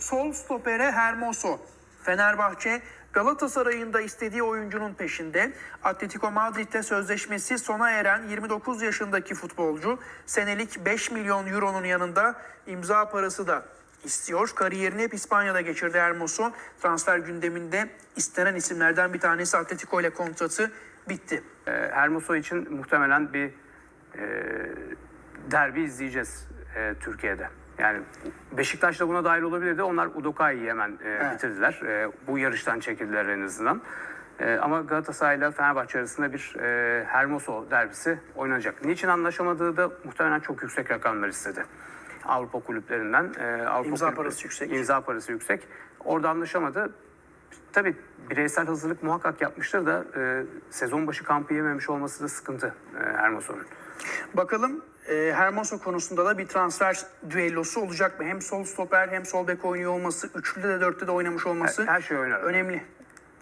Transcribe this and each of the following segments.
Sol stopere Hermoso. Fenerbahçe Galatasaray'ın da istediği oyuncunun peşinde. Atletico Madrid'de sözleşmesi sona eren 29 yaşındaki futbolcu senelik 5 milyon euronun yanında imza parası da istiyor. Kariyerini hep İspanya'da geçirdi Hermoso. Transfer gündeminde istenen isimlerden bir tanesi Atletico ile kontratı bitti. Ee, Hermoso için muhtemelen bir e, derbi izleyeceğiz e, Türkiye'de. Yani Beşiktaş da buna dahil olabilirdi. Onlar Udokai'yi hemen e, bitirdiler. E, bu yarıştan çekildiler en azından. E, ama Galatasaray ile Fenerbahçe arasında bir e, Hermoso derbisi oynanacak. Niçin anlaşamadığı da muhtemelen çok yüksek rakamlar istedi. Avrupa kulüplerinden. E, Avrupa İmza kulüpleri- parası yüksek. İmza parası yüksek. Orada anlaşamadı. Tabii bireysel hazırlık muhakkak yapmıştır da e, sezon başı kampı yememiş olması da sıkıntı e, Hermoso'nun. Bakalım e, Hermoso konusunda da bir transfer düellosu olacak mı? Hem sol stoper hem sol bek oynuyor olması, üçlüde de dörtte de oynamış olması Her- her şey oynar. önemli.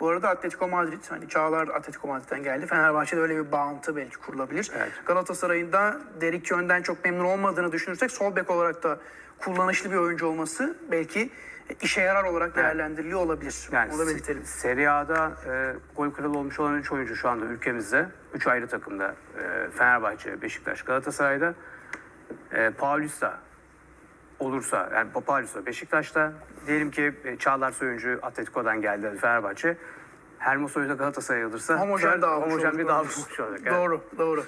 Bu arada Atletico Madrid, hani Çağlar Atletico Madrid'den geldi. Fenerbahçe'de öyle bir bağıntı belki kurulabilir. Evet. Galatasaray'ın da Derik Yön'den çok memnun olmadığını düşünürsek sol bek olarak da kullanışlı bir oyuncu olması belki işe yarar olarak değerlendiriliyor olabilir. Yani Onu da belirtelim. Serie A'da e, gol kralı olmuş olan 3 oyuncu şu anda ülkemizde. 3 ayrı takımda. E, Fenerbahçe, Beşiktaş, Galatasaray'da. E, Paulista olursa, yani Paulista Beşiktaş'ta. Diyelim ki e, Çağlar Soyuncu Atletico'dan geldi Fenerbahçe. Hermoso'yu da Galatasaray'a alırsa Homojen dağılmış homojen olur bir oyuncusu. dağılmış olacak. evet. Doğru, doğru.